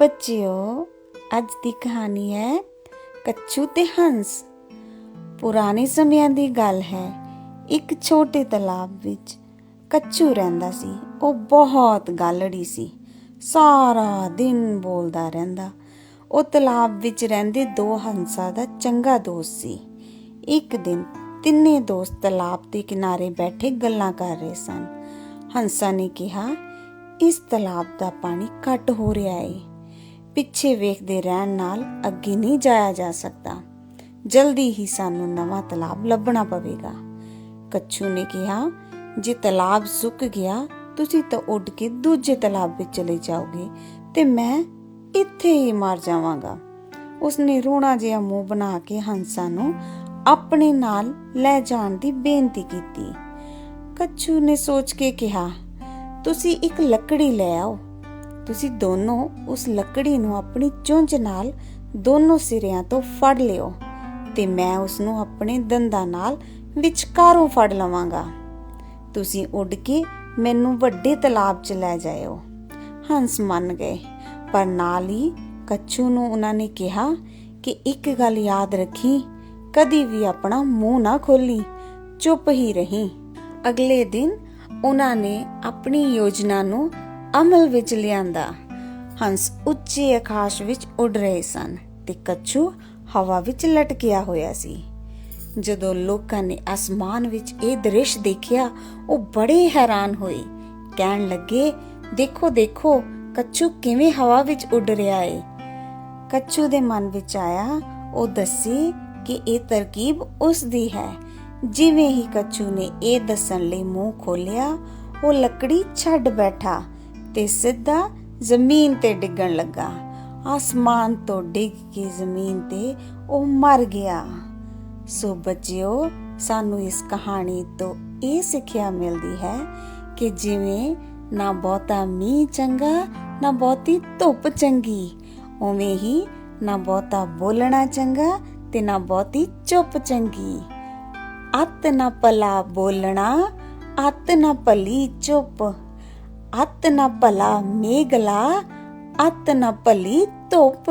ਬੱਚਿਓ, ਅੱਜ ਦੀ ਕਹਾਣੀ ਹੈ ਕੱਛੂ ਤੇ ਹੰਸ। ਪੁਰਾਣੇ ਸਮਿਆਂ ਦੀ ਗੱਲ ਹੈ, ਇੱਕ ਛੋਟੇ ਤਲਾਬ ਵਿੱਚ ਕੱਛੂ ਰਹਿੰਦਾ ਸੀ। ਉਹ ਬਹੁਤ ਗਾਲੜੀ ਸੀ, ਸਾਰਾ ਦਿਨ ਬੋਲਦਾ ਰਹਿੰਦਾ। ਉਹ ਤਲਾਬ ਵਿੱਚ ਰਹਿੰਦੇ ਦੋ ਹੰਸਾਂ ਦਾ ਚੰਗਾ ਦੋਸਤ ਸੀ। ਇੱਕ ਦਿਨ ਤਿੰਨੇ ਦੋਸਤ ਤਲਾਬ ਦੇ ਕਿਨਾਰੇ ਬੈਠੇ ਗੱਲਾਂ ਕਰ ਰਹੇ ਸਨ। ਹੰਸਾਂ ਨੇ ਕਿਹਾ, ਇਸ ਤਲਾਬ ਦਾ ਪਾਣੀ ਘੱਟ ਹੋ ਰਿਹਾ ਏ। ਪਿੱਛੇ ਵੇਖਦੇ ਰਹਿਣ ਨਾਲ ਅੱਗੇ ਨਹੀਂ ਜਾਇਆ ਜਾ ਸਕਦਾ। ਜਲਦੀ ਹੀ ਸਾਨੂੰ ਨਵਾਂ ਤਲਾਬ ਲੱਭਣਾ ਪਵੇਗਾ। ਕੱਛੂ ਨੇ ਕਿਹਾ, ਜੇ ਤਲਾਬ ਸੁੱਕ ਗਿਆ, ਤੁਸੀਂ ਤਾਂ ਉੱਡ ਕੇ ਦੂਜੇ ਤਲਾਬ ਵਿੱਚ ਚਲੇ ਜਾਓਗੇ ਤੇ ਮੈਂ ਇੱਥੇ ਹੀ ਮਰ ਜਾਵਾਂਗਾ। ਉਸਨੇ ਰੋਣਾ ਜਿਹਾ ਮੂੰਹ ਬਣਾ ਕੇ ਹੰਸਾ ਨੂੰ ਆਪਣੇ ਨਾਲ ਲੈ ਜਾਣ ਦੀ ਬੇਨਤੀ ਕੀਤੀ। ਕੱਛੂ ਨੇ ਸੋਚ ਕੇ ਕਿਹਾ, ਤੁਸੀਂ ਇੱਕ ਲੱਕੜੀ ਲੈ ਆਓ ਤੁਸੀਂ ਦੋਨੋਂ ਉਸ ਲੱਕੜੀ ਨੂੰ ਆਪਣੀ ਚੁੰਝ ਨਾਲ ਦੋਨੋਂ ਸਿਰਿਆਂ ਤੋਂ ਫੜ ਲਿਓ ਤੇ ਮੈਂ ਉਸ ਨੂੰ ਆਪਣੇ ਦੰਦਾਂ ਨਾਲ ਵਿਚਕਾਰੋਂ ਫੜ ਲਵਾਂਗਾ। ਤੁਸੀਂ ਉੱਡ ਕੇ ਮੈਨੂੰ ਵੱਡੇ ਤਲਾਬ 'ਚ ਲੈ ਜਾਇਓ। ਹੰਸ ਮੰਨ ਗਏ, ਪਰ ਨਾਲ ਹੀ ਕੱਛੂ ਨੂੰ ਉਹਨਾਂ ਨੇ ਕਿਹਾ ਕਿ ਇੱਕ ਗੱਲ ਯਾਦ ਰੱਖੀ, ਕਦੀ ਵੀ ਆਪਣਾ ਮੂੰਹ ਨਾ ਖੋਲੀ ਚੁੱਪ ਹੀ ਰਹੀ। ਅਗਲੇ ਦਿਨ ਉਹਨਾਂ ਨੇ ਆਪਣੀ ਯੋਜਨਾ ਨੂੰ ਅਮਲ ਵਿੱਚ ਲਿਆਂਦਾ। ਹੰਸ ਉੱਚੇ ਆਕਾਸ਼ ਵਿੱਚ ਉੱਡ ਰਹੇ ਸਨ ਤੇ ਕੱਛੂ ਹਵਾ ਵਿੱਚ ਲਟਕਿਆ ਹੋਇਆ ਸੀ। ਜਦੋਂ ਲੋਕਾਂ ਨੇ ਅਸਮਾਨ ਵਿੱਚ ਇਹ ਦ੍ਰਿਸ਼ ਦੇਖਿਆ, ਉਹ ਬੜੇ ਹੈਰਾਨ ਹੋਏ। ਕਹਿਣ ਲੱਗੇ, ਦੇਖੋ ਦੇਖੋ, ਕੱਛੂ ਕਿਵੇਂ ਹਵਾ ਵਿੱਚ ਉੱਡ ਰਿਹਾ ਏ? ਕੱਛੂ ਦੇ ਮਨ ਵਿੱਚ ਆਇਆ, ਉਹ ਦੱਸੀ ਕਿ ਇਹ ਤਰਕੀਬ ਉਸ ਦੀ ਹੈ। ਜਿਵੇਂ ਹੀ ਕੱਛੂ ਨੇ ਇਹ ਦੱਸਣ ਲਈ ਮੂੰਹ ਖੋਲਿਆ ਉਹ ਲੱਕੜੀ ਛੱਡ ਬੈਠਾ। ਤੇ ਸਿੱਧਾ ਜ਼ਮੀਨ ਤੇ ਡਿੱਗਣ ਲੱਗਾ। ਆਸਮਾਨ ਤੋਂ ਡਿੱਗ ਕੇ ਜ਼ਮੀਨ ਤੇ ਉਹ ਮਰ ਗਿਆ। ਸੋ ਬੱਚਿਓ, ਸਾਨੂੰ ਇਸ ਕਹਾਣੀ ਤੋਂ ਇਹ ਸਿੱਖਿਆ ਮਿਲਦੀ ਹੈ ਕਿ ਜਿਵੇਂ ਨਾ ਬਹੁਤਾ ਮੀਂਹ ਚੰਗਾ, ਨਾ ਬਹੁਤੀ ਧੁੱਪ ਚੰਗੀ, ਉਵੇਂ ਹੀ ਨਾ ਬਹੁਤਾ ਬੋਲਣਾ ਚੰਗਾ ਤੇ ਨਾ ਬਹੁਤੀ ਚੁੱਪ ਚੰਗੀ। ਅਤ ਨਾ ਭਲਾ ਬੋਲਣਾ, ਅੱਤ ਨਾ ਭਲੀ ਚੁੱਪ। ਅਤ ਨਾ ਭਲਾ ਮੇਗਲਾ ਅਤ ਨਾ ਭਲੀ ਧੁੱਪ